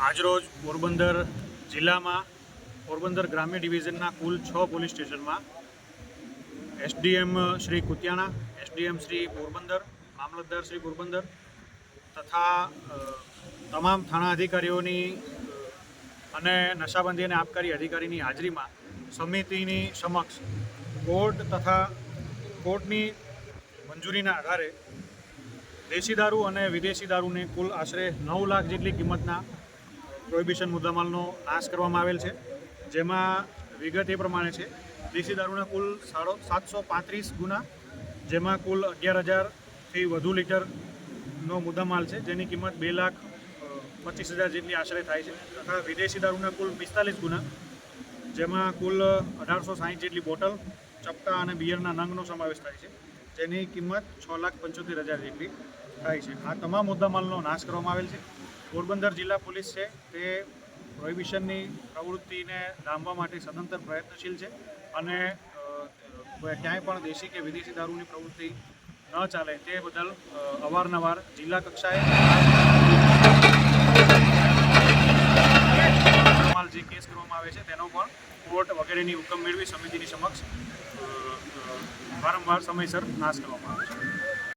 આજરોજ પોરબંદર જિલ્લામાં, પોરબંદર ગ્રામ્ય ડિવિઝનના કુલ છ પોલીસ સ્ટેશનમાં એસડીએમ શ્રી કુતિયાણા, એસડીએમ શ્રી પોરબંદર, મામલતદાર શ્રી પોરબંદર તથા તમામ થાણા અધિકારીઓની અને નશાબંધી અને આબકારી અધિકારીની હાજરીમાં સમિતિની સમક્ષ કોર્ટ તથા કોર્ટની મંજૂરીના આધારે દેશી દારૂ અને વિદેશી દારૂને કુલ આશરે નવ લાખ જેટલી કિંમતના પ્રોહિબિશન મુદ્દામાલનો નાશ કરવામાં આવેલ છે, જેમાં વિગત એ પ્રમાણે છે, દેશી દારૂના કુલ સાડો સાતસો પાંત્રીસ ગુના, જેમાં કુલ અગિયાર હજારથી વધુ લીટરનો મુદ્દામાલ છે, જેની કિંમત બે લાખ પચીસ હજાર જેટલી આશરે થાય છે, તથા વિદેશી દારૂના કુલ પિસ્તાલીસ ગુના, જેમાં કુલ અઢારસો સાહીઠ જેટલી બોટલ, ચપટા અને બિયરના નંગનો સમાવેશ થાય છે, જેની કિંમત છ લાખ પંચોતેર હજાર જેટલી થાય છે. આ તમામ મુદ્દામાલનો નાશ કરવામાં આવેલ છે. પોરબંદર જિલ્લા પોલીસ છે. તે પ્રોહિબિશનની પ્રવૃત્તિને ડામવા માટે સદંતર પ્રયત્નશીલ છે અને ક્યાંય પણ દેશી કે વિદેશી દારૂની પ્રવૃત્તિ ન ચાલે તે બદલ અવારનવાર જિલ્લા કક્ષાએ જે કેસ કરવામાં આવે છે તેનો પણ કોર્ટ વગેરેની હુકમ મેળવી સમિતિની સમક્ષ વારંવાર સમયસર નાશ કરવામાં આવે છે.